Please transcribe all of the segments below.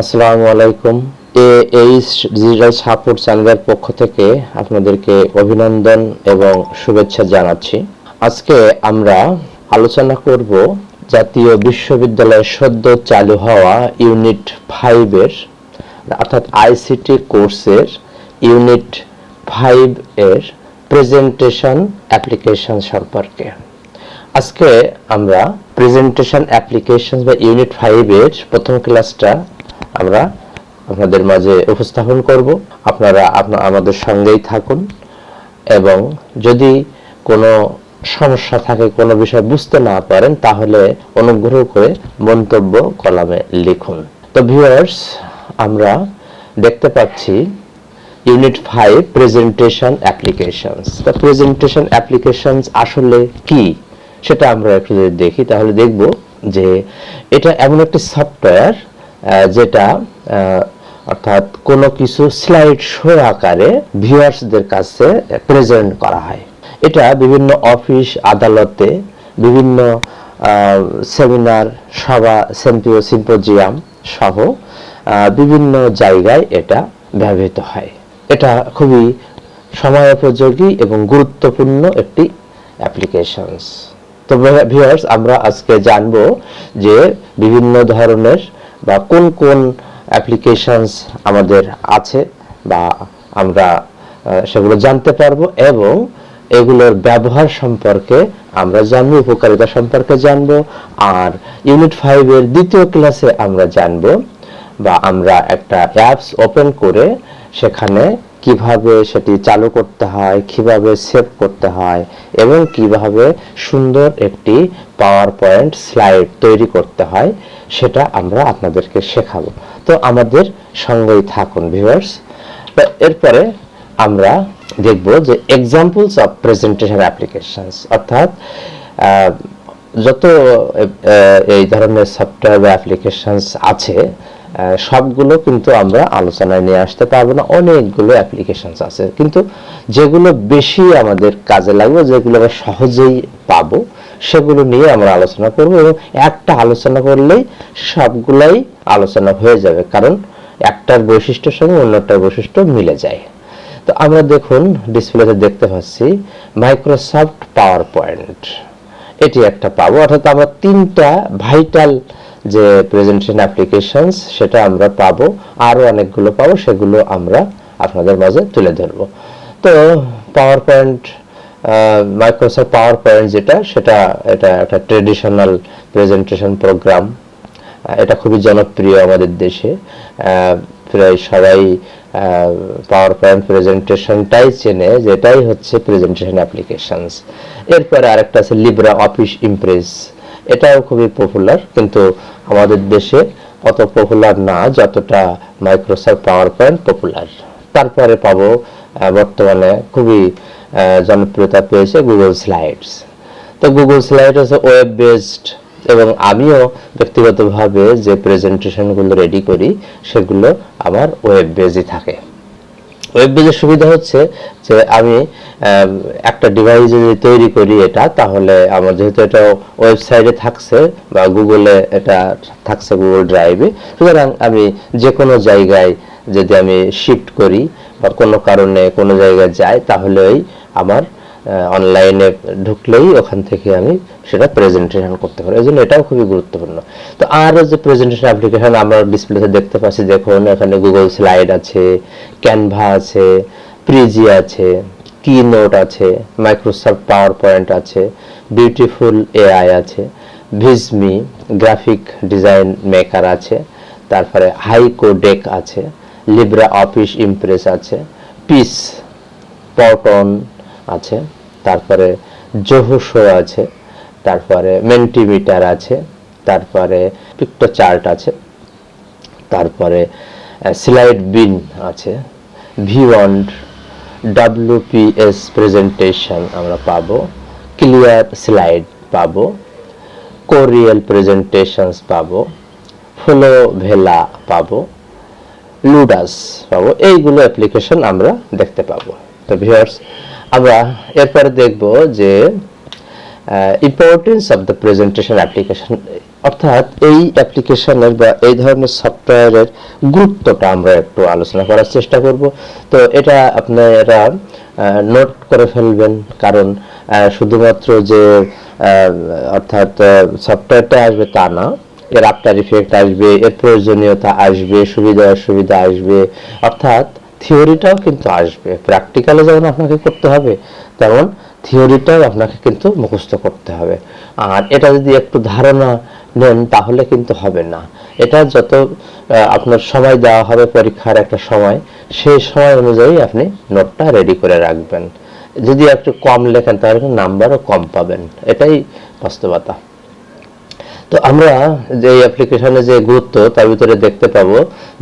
আসসালামু আলাইকুম। A H digital support চ্যানেলের পক্ষ থেকে আপনাদেরকে অভিনন্দন এবং শুভেচ্ছা জানাচ্ছি। আজকে আমরা আলোচনা করব জাতীয় বিশ্ববিদ্যালয়ে সদ্য চালু হওয়া ইউনিট ফাইভের অর্থাৎ আইসিটি কোর্সের ইউনিট ফাইভ এর প্রেজেন্টেশন অ্যাপ্লিকেশন সম্পর্কে। আজকে আমরা প্রেজেন্টেশন অ্যাপ্লিকেশন বা ইউনিট ফাইভের প্রথম ক্লাসটা আমরা আপনাদের মাঝে উপস্থাপন করব। আপনারা আপনা, আমাদের সঙ্গেই থাকুন এবং যদি কোনো সমস্যা থাকে, কোনো বিষয় বুঝতে না পারেন, তাহলে অনুগ্রহ করে মন্তব্য কলামে লিখুন। তো ভিউয়ার্স আমরা দেখতে পাচ্ছি ইউনিট ফাইভ প্রেজেন্টেশন অ্যাপ্লিকেশনস তো প্রেজেন্টেশন অ্যাপ্লিকেশনস আসলে কি? সেটা আমরা একটু যদি দেখি, তাহলে দেখব যে এটা এমন একটি সফটওয়্যার যেটা অর্থাৎ কোনো কিছু স্লাইড শো আকারে ভিউয়ার্সদের কাছে প্রেজেন্ট করা হয়। এটা বিভিন্ন অফিস আদালতে, বিভিন্ন সেমিনার সভা সেম্পিও সিম্পোজিয়াম সহ বিভিন্ন জায়গায় এটা ব্যবহৃত হয়। এটা খুবই সময়োপযোগী এবং গুরুত্বপূর্ণ একটি অ্যাপ্লিকেশনস তো ভিউয়ার্স আমরা আজকে জানব যে বিভিন্ন ধরনের বা কোন কোন অ্যাপ্লিকেশনস আমাদের আছে বা আমরা সেগুলো জানতে পারব এবং এগুলোর ব্যবহার সম্পর্কে আমরা জানব, উপকারিতা সম্পর্কে জানব, আর ইউনিট ফাইভের দ্বিতীয় ক্লাসে আমরা জানব বা আমরা একটা অ্যাপস ওপেন করে সেখানে কীভাবে সেটি চালু করতে হয়, কীভাবে সেভ করতে হয় এবং কীভাবে সুন্দর একটি পাওয়ার পয়েন্ট স্লাইড তৈরি করতে হয় সেটা আমরা আপনাদেরকে শেখাবো। তো আমাদের সঙ্গেই থাকুন ভিউয়ার্স এরপরে আমরা দেখব যে এক্সাম্পলস অফ প্রেজেন্টেশন অ্যাপ্লিকেশনস অর্থাৎ যত এই ধরনের সফটওয়্যার বা অ্যাপ্লিকেশনস আছে সবগুলো কিন্তু আমরা আলোচনায় নিয়ে আসতে পারব না। অনেকগুলো অ্যাপ্লিকেশনস আছে। কিন্তু যেগুলো বেশি আমাদের কাজে লাগবে, যেগুলো আমরা সহজেই পাবো সেগুলো নিয়ে আমরা আলোচনা করব এবং একটা আলোচনা করলেই সবগুলাই আলোচনা হয়ে যাবে, কারণ একটার বৈশিষ্ট্যের সঙ্গে অন্যটার বৈশিষ্ট্য মিলে যায়। তো আমরা দেখুন, ডিসপ্লেতে দেখতে পাচ্ছি মাইক্রোসফট পাওয়ার পয়েন্ট এটি একটা পাবো, অর্থাৎ আমরা তিনটা ভাইটাল যে প্রেজেন্টেশন অ্যাপ্লিকেশনস সেটা আমরা পাবো, আরও অনেকগুলো পাবো, সেগুলো আমরা আপনাদের মাঝে তুলে ধরবো। তো power point Microsoft power point যেটা, সেটা এটা একটা ট্রেডিশনাল প্রেজেন্টেশন প্রোগ্রাম এটা খুবই জনপ্রিয় আমাদের দেশে। প্রায় সবাই পাওয়ার পয়েন্ট প্রেজেন্টেশনটাই চেনে, যেটাই হচ্ছে প্রেজেন্টেশন অ্যাপ্লিকেশনস এরপরে আরেকটা আছে লিব্রা অফিস ইমপ্রেস এটাও খুবই পপুলার কিন্তু আমাদের দেশে অত পপুলার না, যতটা মাইক্রোসফট পাওয়ার পয়েন্ট পপুলার তারপরে পাবো বর্তমানে খুবই জনপ্রিয়তা পেয়েছে গুগল স্লাইডস তো গুগল স্লাইড হচ্ছে ওয়েব বেসড এবং আমিও ব্যক্তিগতভাবে যে প্রেজেন্টেশনগুলো রেডি করি, সেগুলো আমার ওয়েব বেজই থাকে। ওয়েব বেজের সুবিধা হচ্ছে যে আমি একটা ডিভাইস যদি তৈরি করি এটা, তাহলে আমার যেহেতু এটা ওয়েবসাইটে থাকছে বা গুগলে এটা থাকছে গুগল ড্রাইভে সুতরাং আমি যে কোনো জায়গায় যদি আমি শিফট করি বা কোনো কারণে কোনো জায়গায় যাই তাহলেই আমার অনলাইনে ঢুকলেই ওখান থেকে আমি সেটা প্রেজেন্টেশন করতে পারি এই জন্য এটাও খুবই গুরুত্বপূর্ণ। তো আরও যে প্রেজেন্টেশন অ্যাপ্লিকেশন আমরা ডিসপ্লেতে দেখতে পাচ্ছি, দেখুন, এখানে গুগল স্লাইড আছে ক্যানভা আছে প্রিজি আছে কি নোট আছে মাইক্রোসফট পাওয়ার পয়েন্ট আছে বিউটিফুল এআই আছে ভিজমি গ্রাফিক ডিজাইন মেকার আছে, তারপরে হাইকো ডেক আছে লিব্রা অফিস ইমপ্রেস আছে পিস পটন আছে, তারপরে জোহোশো আছে, তারপরে মেন্টিমিটার আছে, তারপরে পিক্টো চার্ট আছে, তারপরে স্লাইড বিন আছে, ভিওয়ান্ড, ডাব্লিউপিএস প্রেজেন্টেশন আমরা পাবো, ক্লিয়ার স্লাইড পাবো, কোরিয়াল প্রেজেন্টেশনস পাবো ফ্লো ভেলা পাবো, লুডাস পাবো, এইগুলো অ্যাপ্লিকেশন আমরা দেখতে পাবো। তো ভিউয়ার্স আমরা এরপরে দেখব যে importance of the presentation application অর্থাৎ এই অ্যাপ্লিকেশনের বা এই ধরনের সফটওয়্যারের গুরুত্বটা আমরা একটু আলোচনা করার চেষ্টা করব। তো এটা আপনারা নোট করে ফেলবেন, কারণ শুধুমাত্র যে অর্থাৎ সফটওয়্যারটা আসবে তা না, এর আফটার ইফেক্ট আসবে, এর প্রয়োজনীয়তা আসবে সুবিধা অসুবিধা আসবে, অর্থাৎ থিওরিটাও কিন্তু আসবে। প্র্যাকটিক্যালে যেমন আপনাকে করতে হবে, তেমন থিওরিটাও আপনাকে কিন্তু মুখস্থ করতে হবে। আর এটা যদি একটু ধারণা নেন, তাহলে কিন্তু হবে না। এটা যত আপনার সময় দেওয়া হবে পরীক্ষার একটা সময় সেই সময় অনুযায়ী আপনি নোটটা রেডি করে রাখবেন। যদি একটু কম লেখেন, তাহলে নাম্বারও কম পাবেন। এটাই বাস্তবতা। তো আমরা যে অ্যাপ্লিকেশনে যে গুরুত্ব, তার ভিতরে দেখতে পাবো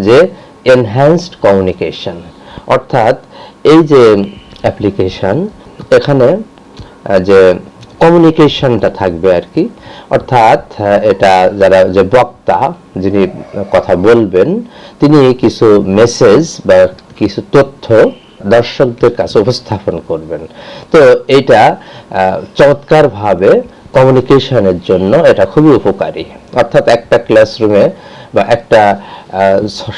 যে এনহ্যান্সড কমিউনিকেশন অর্থাৎ এই যে অ্যাপ্লিকেশন এখানে যে কমিউনিকেশনটা থাকবে আর কি অর্থাৎ এটা যারা যে বক্তা যিনি কথা বলবেন তিনি কিছু মেসেজ বা কিছু তথ্য দর্শকদের কাছে উপস্থাপন করবেন। তো আহ, চমৎকারভাবে কমিউনিকেশনের জন্য এটা খুবই উপকারী। অর্থাৎ একটা ক্লাসরুমে বা একটা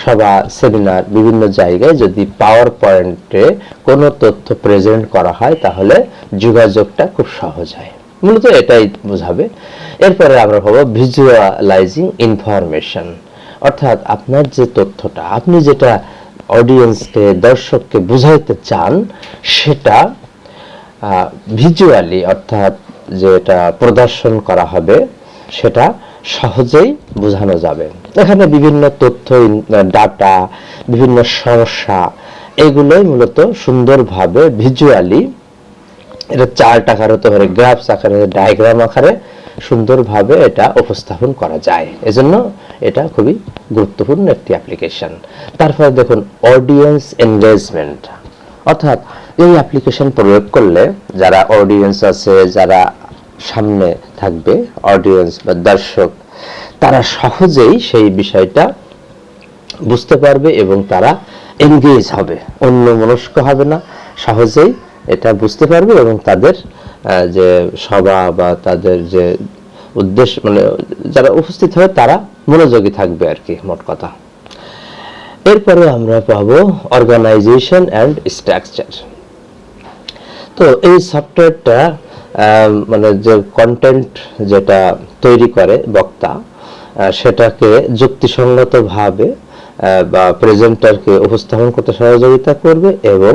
সভা সেমিনার বিভিন্ন জায়গায় যদি পাওয়ার পয়েন্টে কোনো তথ্য প্রেজেন্ট করা হয়, তাহলে যোগাযোগটা খুব সহজ হয়। মূলত এটাই বোঝাবে। এরপরে আমরা পাবো ভিজুয়ালাইজিং ইনফরমেশন অর্থাৎ আপনার যে তথ্যটা, আপনি যেটা অডিয়েন্সকে দর্শককে বুঝাইতে চান, সেটা ভিজুয়ালি অর্থাৎ যেটা প্রদর্শন করা হবে, সেটা সহজেই বোঝানো যাবে। এখানে বিভিন্ন তথ্য ডাটা বিভিন্ন সমস্যা, এগুলোই মূলত সুন্দরভাবে ভিজুয়ালি এটা চার্ট আকারে হতে পারে গ্রাফস আকারে ডায়াগ্রাম আকারে সুন্দরভাবে এটা উপস্থাপন করা যায়। এজন্য এটা খুবই গুরুত্বপূর্ণ একটি অ্যাপ্লিকেশন তারপরে দেখুন অডিয়েন্স এনগেজমেন্ট অর্থাৎ এই অ্যাপ্লিকেশন প্রয়োগ করলে যারা অডিয়েন্স আছে, যারা সামনে থাকবে অডিয়েন্স বা দর্শক, তারা সহজেই সেই বিষয়টা বুঝতে পারবে এবং তারা এনগেজ হবে। অন্য মনস্ক হবে না, সহজেই এটা বুঝতে পারবে এবং তাদের যে সভা বা তাদের যে উদ্দেশ্য মানে যারা উপস্থিত হবে তারা মনোযোগী থাকবে আর কি, মোট কথা। এরপরে আমরা পাবো অর্গানাইজেশন অ্যান্ড স্ট্রাকচার তো এই সফটওয়্যারটা মানে যে কন্টেন্ট যেটা তৈরি করে বক্তা সেটাকে যুক্তিসঙ্গতভাবে বা প্রেজেন্টারকে উপস্থাপন করতে সহযোগিতা করবে এবং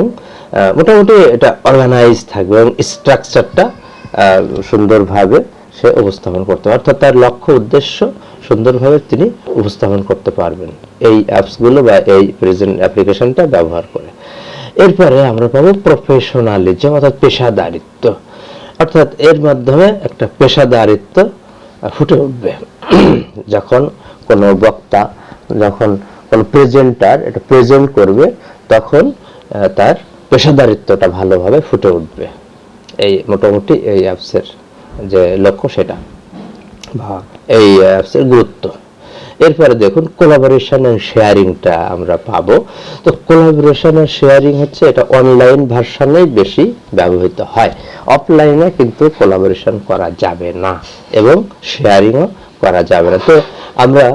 মোটামুটি এটা অর্গানাইজ থাকবে এবং স্ট্রাকচারটা সুন্দরভাবে সে উপস্থাপন করতে পারবে। অর্থাৎ তার লক্ষ্য উদ্দেশ্য সুন্দরভাবে তিনি উপস্থাপন করতে পারবেন এই অ্যাপসগুলো বা এই প্রেজেন্ট অ্যাপ্লিকেশনটা ব্যবহার করে। এরপরে আমরা পাবো প্রফেশনালিজম অর্থাৎ পেশাদারিত্ব। অর্থাৎ এর মাধ্যমে একটা পেশাদারিত্ব ফুটে উঠবে। যখন কোনো বক্তা যখন কোনো প্রেজেন্টার এটা প্রেজেন্ট করবে তখন তার পেশাদারিত্বটা ভালোভাবে ফুটে উঠবে। এই মোটামুটি এই অ্যাপসের যে লক্ষ্য সেটা। বা এই অ্যাপসের গুরুত্ব। এরপরে দেখুন কোলাবোরেশন এন্ড শেয়ারিংটা আমরা পাবো। তো কোলাবোরেশন অ্যান্ড শেয়ারিং হচ্ছে এটা অনলাইন ভার্সনেই বেশি ব্যবহৃত হয়। অফলাইনে কিন্তু কোলাবোরেশন করা যাবে না এবং শেয়ারিংও করা যাবে না। তো আমরা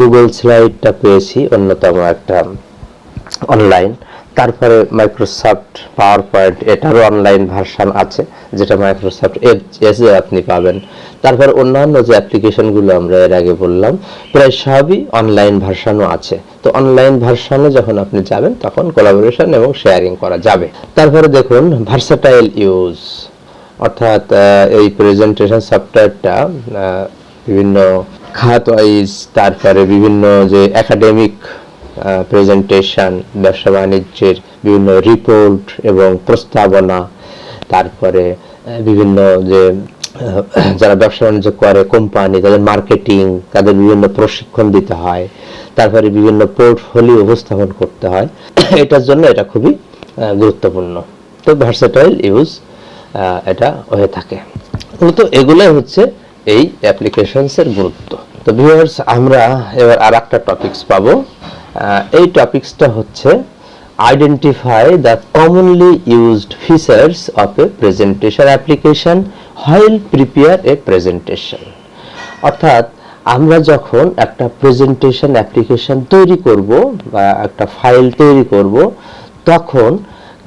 গুগল স্লাইডটা পেয়েছি, অন্যতম একটা অনলাইন তারপরে মাইক্রোসফট পাওয়ার পয়েন্ট এটারও অনলাইন ভার্সান আছে, যেটা মাইক্রোসফট এসে আপনি পাবেন। তারপর অন্যান্য যে অ্যাপ্লিকেশনগুলো আমরা এর আগে বললাম, প্রায় সবই অনলাইন ভার্সনও আছে। তো অনলাইন ভার্সনে যখন আপনি যাবেন, তখন কোলাবোরেশন এবং শেয়ারিং করা যাবে। তারপরে দেখুন ভার্সাটাইল ইউজ অর্থাৎ এই প্রেজেন্টেশন সফটওয়্যারটা বিভিন্ন খাত ওয়াইজ তারপরে বিভিন্ন যে একাডেমিক প্রেজেন্টেশন ব্যবসা বাণিজ্যের বিভিন্ন রিপোর্ট এবং প্রস্তাবনা, তারপরে বিভিন্ন যে যারা ব্যবসা বাণিজ্য করে কোম্পানি তাদের মার্কেটিং তাদের বিভিন্ন প্রশিক্ষণ দিতে হয়, তারপরে বিভিন্ন পোর্টফোলিও উপস্থাপন করতে হয়। এটার জন্য এটা খুবই গুরুত্বপূর্ণ। তো ভার্সেটাইল ইউজ এটা হয়ে থাকে। মূলত এগুলোই হচ্ছে এই অ্যাপ্লিকেশনসের গুরুত্ব। তো ভিউয়ার্স আমরা এবার আর একটা টপিকস পাবো। এই টপিকসটা হচ্ছে identify the commonly used features of a presentation application while prepare a presentation অর্থাৎ, আমরা যখন একটা প্রেজেন্টেশন অ্যাপ্লিকেশন তৈরি করব বা একটা ফাইল তৈরি করব, তখন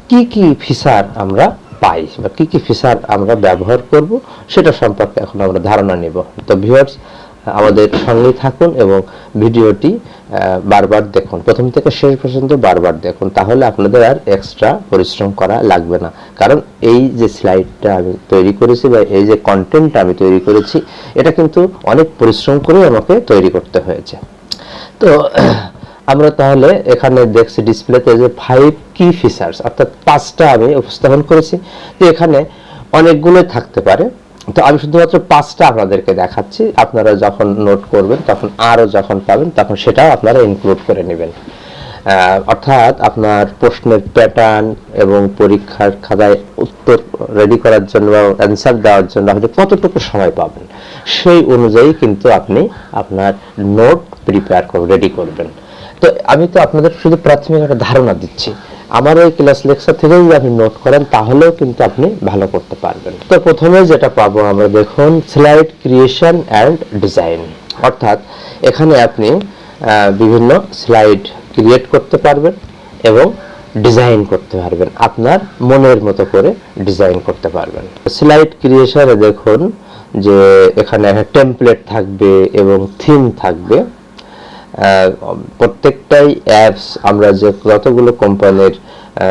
কি কি ফিচার আমরা পাই বা কি কি ফিচার আমরা ব্যবহার করব, সেটা সম্পর্কে এখন আমরা ধারণা নেব। তো ভিউয়ার্স আমাদের সঙ্গে থাকুন এবং ভিডিওটি বারবার দেখুন। প্রথম থেকে শেষ পর্যন্ত বারবার দেখুন। তাহলে আপনাদের আর এক্সট্রা পরিশ্রম করা লাগবে না। কারণ এই যে স্লাইডটা আমি তৈরি করেছি বা এই যে কন্টেন্টটা আমি তৈরি করেছি, এটা কিন্তু অনেক পরিশ্রম করে আমাকে তৈরি করতে হয়েছে। তো, আমরা তাহলে এখানে দেখছি ডিসপ্লেতে যে ফাইভ কি ফিচার্স অর্থাৎ পাঁচটা আমি উপস্থাপন করেছি। তো এখানে অনেকগুলো থাকতে পারে। তো আমি শুধুমাত্র পাঁচটা আপনাদেরকে দেখাচ্ছি। আপনারা যখন নোট করবেন, তখন আরও যখন পাবেন, তখন সেটাও আপনারা ইনক্লুড করে নেবেন। অর্থাৎ আপনার প্রশ্নের প্যাটার্ন এবং পরীক্ষার খাতায় উত্তর রেডি করার জন্য অ্যান্সার দেওয়ার জন্য আপনি কতটুকু সময় পাবেন, সেই অনুযায়ী কিন্তু আপনি আপনার নোট প্রিপেয়ার করে রেডি করবেন। তো আমি তো আপনাদের শুধু প্রাথমিক একটা ধারণা দিচ্ছি। আমার এই ক্লাস লেকচার থেকেই যদি আপনি নোট করেন, তাহলেও কিন্তু আপনি ভালো করতে পারবেন। তো প্রথমে যেটা পাবো আমরা, দেখুন স্লাইড ক্রিয়েশন অ্যান্ড ডিজাইন অর্থাৎ এখানে আপনি বিভিন্ন স্লাইড ক্রিয়েট করতে পারবেন এবং ডিজাইন করতে পারবেন। আপনার মনের মতো করে ডিজাইন করতে পারবেন। স্লাইড ক্রিয়েশনে দেখুন যে এখানে একটা টেমপ্লেট থাকবে এবং থিম থাকবে। প্রত্যেকটাই অ্যাপস আমরা যে যতগুলো কোম্পানির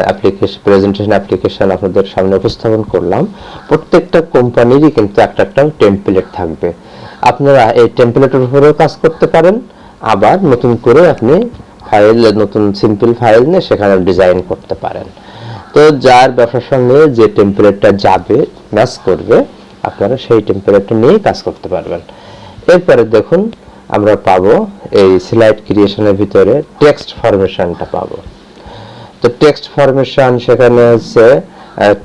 অ্যাপ্লিকেশন প্রেজেন্টেশন অ্যাপ্লিকেশন আপনাদের সামনে উপস্থাপন করলাম, প্রত্যেকটা কোম্পানিরই কিন্তু একটা একটা টেমপ্লেট থাকবে। আপনারা এই টেমপ্লেটের উপরেও কাজ করতে পারেন, আবার নতুন করে আপনি ফাইল নতুন সিম্পল ফাইল নিয়ে সেখানে ডিজাইন করতে পারেন। তো যার ব্যবসার সঙ্গে যে টেম্পারেটটা যাবে ম্যাচ করবে, আপনারা সেই টেম্পারেটটা নিয়েই কাজ করতে পারবেন। এরপরে দেখুন আমরা পাবো এই স্লাইড ক্রিয়েশনের ভিতরে টেক্সট ফরমেশনটা পাবো। তো টেক্সট ফরমেশন সেখানে হচ্ছে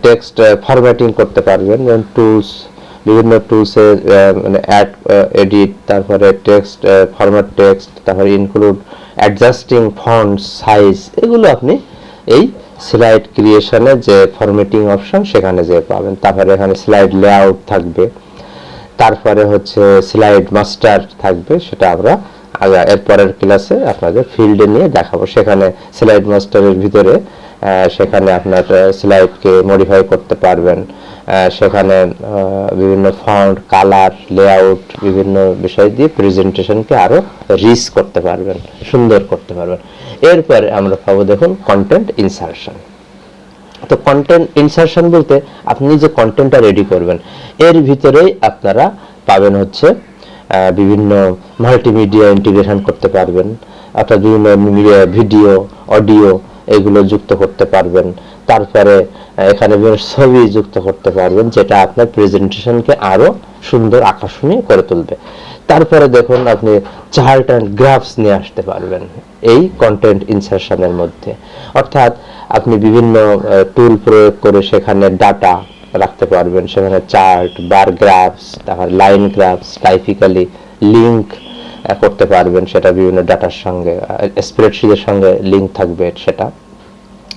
টেক্সট ফরম্যাটিং করতে পারবেন। যেমন টুলস বিভিন্ন টুলসের মানে অ্যাড এডিট তারপরে টেক্সট ফরম্যাট টেক্সট তারপরে ইনক্লুড অ্যাডজাস্টিং ফন্ট সাইজ এগুলো আপনি এই স্লাইড ক্রিয়েশনে যে ফরম্যাটিং অপশন সেখানে যে পাবেন। তারপরে এখানে স্লাইড লেআউট থাকবে। তারপরে হচ্ছে স্লাইড মাস্টার থাকবে, সেটা আমরা এরপরের ক্লাসে আপনাদের ফিল্ডে নিয়ে দেখাবো। সেখানে স্লাইড মাস্টারের ভিতরে সেখানে আপনার স্লাইডকে মডিফাই করতে পারবেন। সেখানে বিভিন্ন ফন্ট কালার লেআউট বিভিন্ন বিষয় দিয়ে প্রেজেন্টেশনকে আরও রিচ করতে পারবেন, সুন্দর করতে পারবেন। এরপরে আমরা পাবো দেখুন কন্টেন্ট ইনসার্শন তো কন্টেন্ট ইনসার্শন বলতে আপনি যে কন্টেন্টটা রেডি করবেন, এর ভিতরেই আপনারা পাবেন হচ্ছে বিভিন্ন মাল্টিমিডিয়া ইন্টিগ্রেশন করতে পারবেন। অর্থাৎ বিভিন্ন মিডিয়া ভিডিও অডিও এগুলো যুক্ত করতে পারবেন। তারপরে এখানে ছবি যুক্ত করতে পারবেন, যেটা আপনার প্রেজেন্টেশনকে আরও সুন্দর আকর্ষণীয় করে তুলবে। তারপরে দেখুন, আপনি চার্ট অ্যান্ড গ্রাফস নিয়ে আসতে পারবেন এই কন্টেন্ট ইনসার্শনের মধ্যে। অর্থাৎ, আপনি বিভিন্ন টুল প্রয়োগ করে সেখানে ডাটা রাখতে পারবেন। সেখানে চার্ট বার গ্রাফস তারপর লাইন গ্রাফস টাইপিক্যালি লিঙ্ক করতে পারবেন, সেটা বিভিন্ন ডাটার সঙ্গে স্প্রেডশিটের সঙ্গে লিঙ্ক থাকবে সেটা।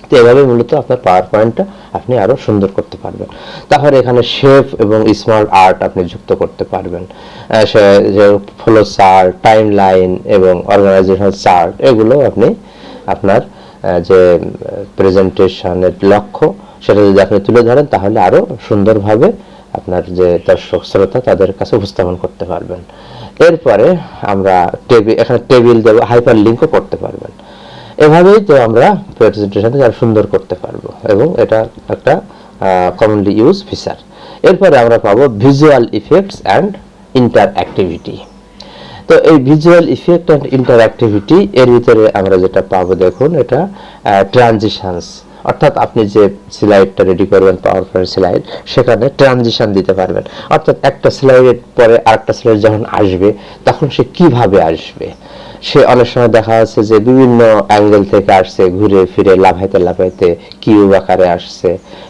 তো এভাবে মূলত আপনার পাওয়ার পয়েন্টটা আপনি আরও সুন্দর করতে পারবেন। তারপরে এখানে শেপ এবং স্মার্ট আর্ট আপনি যুক্ত করতে পারবেন। ফ্লো চার্ট টাইম লাইন এবং অর্গানাইজেশন চার্ট এগুলো আপনি আপনার যে প্রেজেন্টেশনের লক্ষ্য, সেটা যদি আপনি তুলে ধরেন, তাহলে আরও সুন্দরভাবে আপনার যে দর্শক শ্রোতা, তাদের কাছে উপস্থাপন করতে পারবেন। এরপরে আমরা টেবিল এখানে টেবিল দেবো হাইপার লিঙ্কও করতে পারবেন। এভাবেই তো আমরা প্রেজেন্টেশনকে আরও সুন্দর করতে পারব এবং এটা একটা কমনলি ইউজ ফিচার এরপরে আমরা পাবো ভিজুয়াল ইফেক্টস অ্যান্ড ইন্টারঅ্যাক্টিভিটি তো এই ভিজুয়াল ইফেক্ট অ্যান্ড ইন্টারঅ্যাক্টিভিটি এর ভিতরে আমরা যেটা পাবো দেখুন, এটা ট্রানজিশনস অর্থাৎ আপনি যে স্লাইডটা রেডি করবেন পাওয়ার পয়েন্ট স্লাইড সেখানে ট্রানজিশন দিতে পারবেন। অর্থাৎ একটা স্লাইডের পরে আরেকটা স্লাইড যখন আসবে, তখন সে কীভাবে আসবে? সে অনেক সময় দেখা যাচ্ছে যে বিভিন্ন অ্যাঙ্গেল থেকে আসছে, ঘুরে ফিরে, লাফাইতে লাফাইতে কিউব আকারে আসছে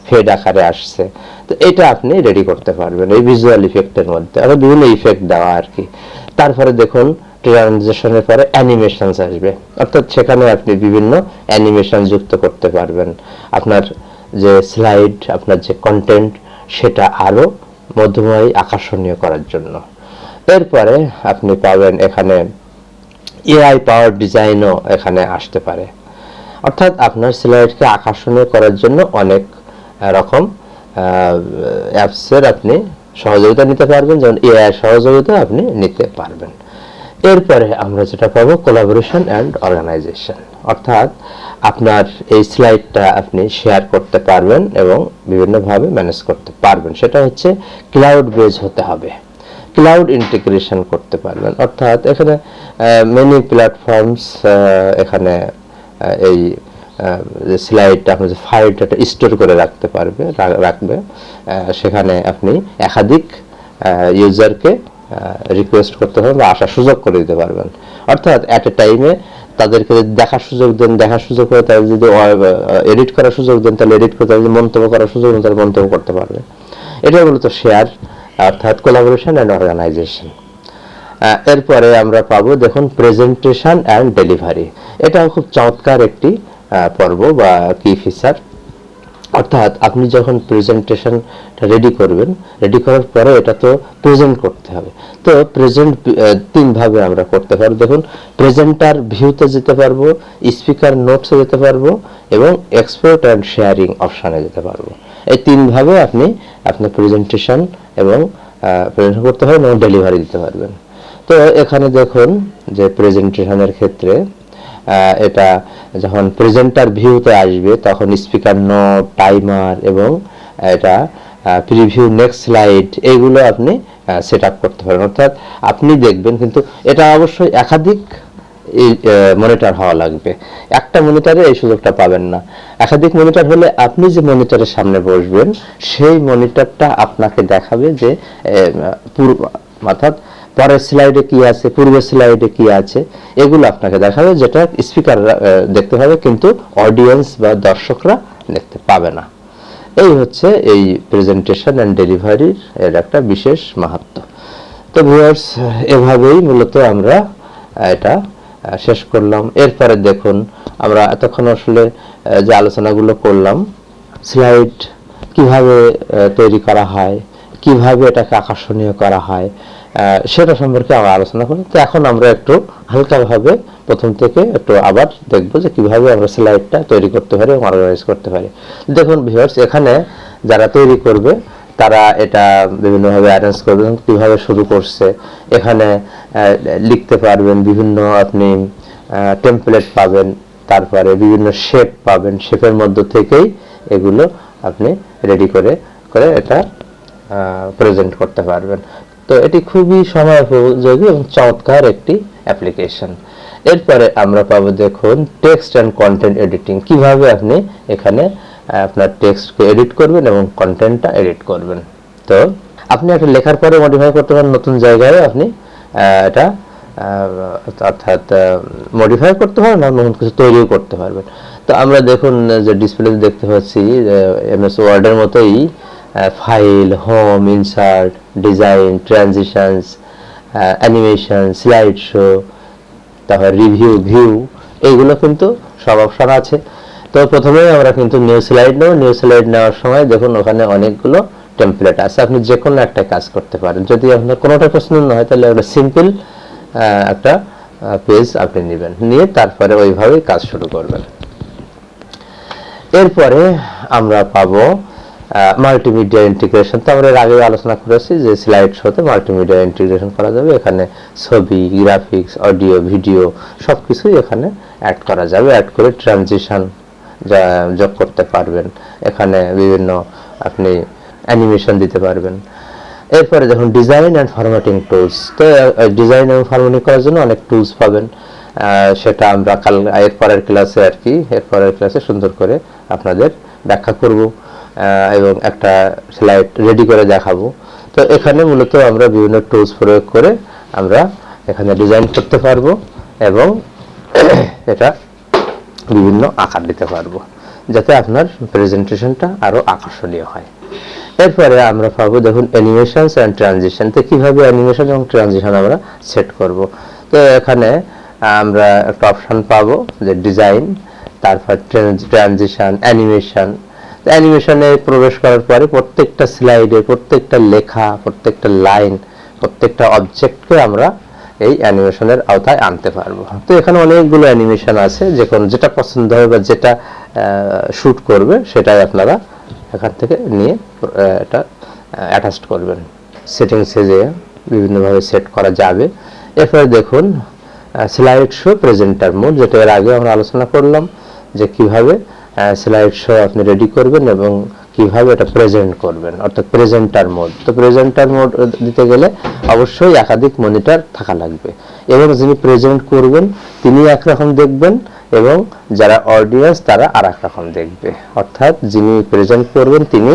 ফেড আকারে আসছে। তো এটা আপনি রেডি করতে পারবেন এই ভিজুয়াল ইফেক্টের মধ্যে। আরও বিভিন্ন ইফেক্ট দেওয়া আর কি। তারপরে দেখুন ট্রানজেকশনের পরে অ্যানিমেশন আসবে। অর্থাৎ সেখানে আপনি বিভিন্ন অ্যানিমেশন যুক্ত করতে পারবেন। আপনার যে স্লাইড আপনার যে কন্টেন্ট সেটা আরও মধ্যময়, আকর্ষণীয় করার জন্য। এরপরে আপনি পাবেন এখানে এআই পাওয়ার ডিজাইনও এখানে আসতে পারে। অর্থাৎ আপনার স্লাইডকে আকর্ষণীয় করার জন্য অনেক রকম অ্যাপসের আপনি সহযোগিতা নিতে পারবেন। যেমন এআই সহযোগিতা আপনি নিতে পারবেন। এরপরে আমরা যেটা পাবো কোলাবোরেশন অ্যান্ড অর্গানাইজেশন অর্থাৎ আপনার এই স্লাইডটা আপনি শেয়ার করতে পারবেন এবং বিভিন্নভাবে ম্যানেজ করতে পারবেন। সেটা হচ্ছে ক্লাউড বেজ হতে হবে। ক্লাউড ইন্টিগ্রেশন করতে পারবেন। অর্থাৎ এখানে মেনি প্ল্যাটফর্মস এখানে এই স্লাইডটা আপনি যে ফাইলটা স্টোর করে রাখতে পারবে রাখবে সেখানে আপনি একাধিক ইউজারকে রিকোয়েস্ট করতে পারবেন বা আসার সুযোগ করে দিতে পারবেন। অর্থাৎ অ্যাট এ টাইমে তাদেরকে দেখার সুযোগ দেন, দেখার সুযোগ করে তাদের যদি এডিট করার সুযোগ দেন, তাহলে এডিট করে পারবে মন্তব্য করার সুযোগ দেন, তাহলে মন্তব্য করতে পারবে। এটা মূলত শেয়ার অর্থাৎ কোলাবোরেশন অ্যান্ড অর্গানাইজেশন এরপরে আমরা পাবো দেখুন প্রেজেন্টেশন অ্যান্ড ডেলিভারি এটাও খুব চমৎকার একটি পর্ব বা কি ফিচার অর্থাৎ আপনি যখন প্রেজেন্টেশনটা রেডি করবেন রেডি করার পরে এটা তো প্রেজেন্ট করতে হবে। তো প্রেজেন্ট তিনভাবে আমরা করতে পারব। দেখুন প্রেজেন্টার ভিউতে যেতে পারব স্পিকার নোটসে যেতে পারব এবং এক্সপোর্ট অ্যান্ড শেয়ারিং অপশানে যেতে পারব। এই তিনভাবে আপনি আপনার প্রেজেন্টেশন এবং প্রেজেন্ট করতে পারবেন এবং ডেলিভারি দিতে পারবেন। তো এখানে দেখুন যে প্রেজেন্টেশনের ক্ষেত্রে এটা যখন প্রেজেন্টার ভিউতে আসবে, তখন স্পিকার নোট টাইমার এবং এটা প্রিভিউ নেক্সট স্লাইড এগুলো আপনি সেট আপ করতে পারেন অর্থাৎ আপনি দেখবেন কিন্তু এটা অবশ্যই একাধিক মনিটর হওয়া লাগবে। একটা মনিটরে এই সুযোগটা পাবেন না। একাধিক মনিটর হলে আপনি যে মনিটরের সামনে বসবেন, সেই মনিটরটা আপনাকে দেখাবে যে পূর্ব, অর্থাৎ পরের স্লাইডে কি আছে, পূর্বের স্লাইডে কি আছে, এগুলো আপনাকে দেখাবে, যেটা স্পিকার দেখতে পাবে কিন্তু অডিয়েন্স বা দর্শকরা দেখতে পাবে না। এই হচ্ছে এই প্রেজেন্টেশন অ্যান্ড ডেলিভারির এর একটা বিশেষ মাহাত্ম। তো ভিউয়ার্স এভাবেই মূলত আমরা এটা শেষ করলাম। এরপরে দেখুন, আমরা এতক্ষণ আসলে যে আলোচনাগুলো করলাম স্লাইড কীভাবে তৈরি করা হয়, কীভাবে এটাকে আকর্ষণীয় করা হয় সেটা সম্পর্কে আমরা আলোচনা করি। তো এখন আমরা একটু হালকাভাবে প্রথম থেকে একটু আবার দেখব যে কীভাবে আমরা স্লাইডটা তৈরি করতে পারি এবং অর্গানাইজ করতে পারি। দেখুন ভিউয়ার্স এখানে যারা তৈরি করবে, তারা এটা বিভিন্নভাবে অ্যারেঞ্জ করবে এবং কীভাবে শুরু করছে। এখানে লিখতে পারবেন বিভিন্ন আপনি টেমপ্লেট পাবেন, তারপরে বিভিন্ন শেপ পাবেন। শেপের মধ্য থেকেই এগুলো আপনি রেডি করে করে এটা প্রেজেন্ট করতে পারবেন। তো এটি খুবই সময় উপযোগী এবং চমৎকার একটি অ্যাপ্লিকেশন। এরপরে আমরা পাবো দেখুন টেক্সট অ্যান্ড কন্টেন্ট এডিটিং। কীভাবে আপনি এখানে আপনার টেক্সটকে এডিট করবেন এবং কন্টেন্টটা এডিট করবেন। তো আপনি একটা লেখার পরে মডিফাই করতে পারেন নতুন জায়গায় আপনি এটা অর্থাৎ মডিফাই করতে পারেন আর নতুন কিছু তৈরিও করতে পারবেন। তো আমরা দেখুন যে ডিসপ্লেতে দেখতে পাচ্ছি এমএস ওয়ার্ডের মতোই file home insert design transitions animation slide show তারপর রিভিউ ভিউ এইগুলো কিন্তু সব অপশন আছে। তো প্রথমেই আমরা কিন্তু নিউ স্লাইড নেব। নিউ স্লাইড নেওয়ার সময় দেখুন ওখানে অনেকগুলো টেমপ্লেট আছে। আপনি যে কোনো একটা কাজ করতে পারেন। যদি আপনার কোনোটা পছন্দ না হয়, তাহলে একটা সিম্পল একটা পেজ আপনি নেবেন। নিয়ে তারপরে ওইভাবেই কাজ শুরু করবেন। এরপরে আমরা পাবো মাল্টিমিডিয়া ইন্টিগ্রেশন তো আমরা এর আগে আলোচনা করেছি যে স্লাইড শোতে মাল্টিমিডিয়া ইন্টিগ্রেশন করা যাবে। এখানে ছবি গ্রাফিক্স অডিও ভিডিও সব কিছুই এখানে অ্যাড করা যাবে। অ্যাড করে ট্রানজিশন যোগ করতে পারবেন। এখানে বিভিন্ন আপনি অ্যানিমেশন দিতে পারবেন। এরপরে দেখুন ডিজাইন অ্যান্ড ফরম্যাটিং টুলস তো ডিজাইন এবং ফরম্যাটিং করার জন্য অনেক টুলস পাবেন। সেটা আমরা কাল এর পরের ক্লাসে আর কি এর পরের ক্লাসে সুন্দর করে আপনাদের ব্যাখ্যা করব। এবং একটা স্লাইড রেডি করে দেখাবো। তো এখানে মূলত আমরা বিভিন্ন টুলস প্রয়োগ করে আমরা এখানে ডিজাইন করতে পারব এবং এটা বিভিন্ন আকার দিতে পারব, যাতে আপনার প্রেজেন্টেশনটা আরও আকর্ষণীয় হয়। এরপরে আমরা পাবো দেখুন অ্যানিমেশনস অ্যান্ড ট্রানজিশন তো কীভাবে অ্যানিমেশন এবং ট্রানজিশন আমরা সেট করব? তো এখানে আমরা একটা অপশন পাবো যে ডিজাইন তারপর ট্রানজিশন অ্যানিমেশন অ্যানিমেশনে প্রবেশ করার পরে প্রত্যেকটা স্লাইডে, প্রত্যেকটা লেখা, প্রত্যেকটা লাইন, প্রত্যেকটা অবজেক্টকে আমরা এই অ্যানিমেশনের আওতায় আনতে পারব। তো এখানে অনেকগুলো অ্যানিমেশন আছে, যে কোনো যেটা পছন্দ হবে বা যেটা শ্যুট করবে, সেটাই আপনারা এখান থেকে নিয়ে এটা অ্যাটাচড করবেন। সেটিংসে যে বিভিন্নভাবে সেট করা যাবে। এরপরে দেখুন স্লাইড শো প্রেজেন্টার মোড যেটা এর আগে আমরা আলোচনা করলাম, যে কীভাবে স্লাইড শো আপনি রেডি করবেন এবং কীভাবে এটা প্রেজেন্ট করবেন, অর্থাৎ প্রেজেন্টার মোড তো প্রেজেন্টার মোড দিতে গেলে অবশ্যই একাধিক মনিটর থাকা লাগবে। এবং যিনি প্রেজেন্ট করবেন, তিনি একরকম দেখবেন এবং যারা অডিয়েন্স তারা আর রকম দেখবে। অর্থাৎ যিনি প্রেজেন্ট করবেন, তিনি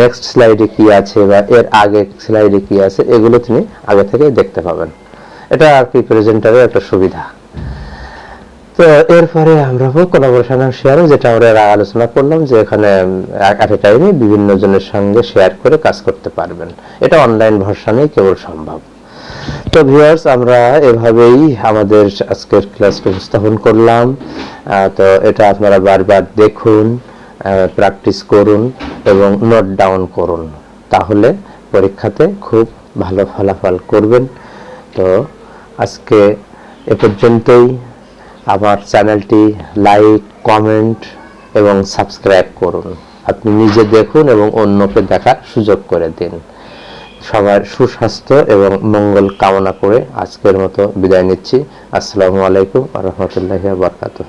নেক্সট স্লাইডে কি আছে বা এর আগে স্লাইডে কি আছে, এগুলো তিনি আগে থেকে দেখতে পাবেন। এটা আর কি প্রেজেন্টারের একটা সুবিধা। তো এরপরে আমরা কোলাবোরেশন শেয়ারিং যেটা আমরা আলোচনা করলাম যে এখানে এট টাইমে বিভিন্ন জনের সঙ্গে শেয়ার করে কাজ করতে পারবেন। এটা অনলাইন ভার্সনেই কেবল সম্ভব। তো ভিউয়ার্স আমরা এভাবেই আমাদের আজকের ক্লাসকে উপস্থাপন করলাম। তো এটা আপনারা বারবার দেখুন প্র্যাকটিস করুন এবং নোট ডাউন করুন। তাহলে পরীক্ষাতে খুব ভালো ফলাফল করবেন। তো আজকে এ পর্যন্তই। আমার চ্যানেলটি লাইক, কমেন্ট এবং সাবস্ক্রাইব করুন। আপনি নিজে দেখুন এবং অন্যকে দেখার সুযোগ করে দিন। সবার সুস্বাস্থ্য এবং মঙ্গল কামনা করে আজকের মতো বিদায় নিচ্ছি। আসসালামু আলাইকুম রহমতুল্লাহ বরকাতুহ।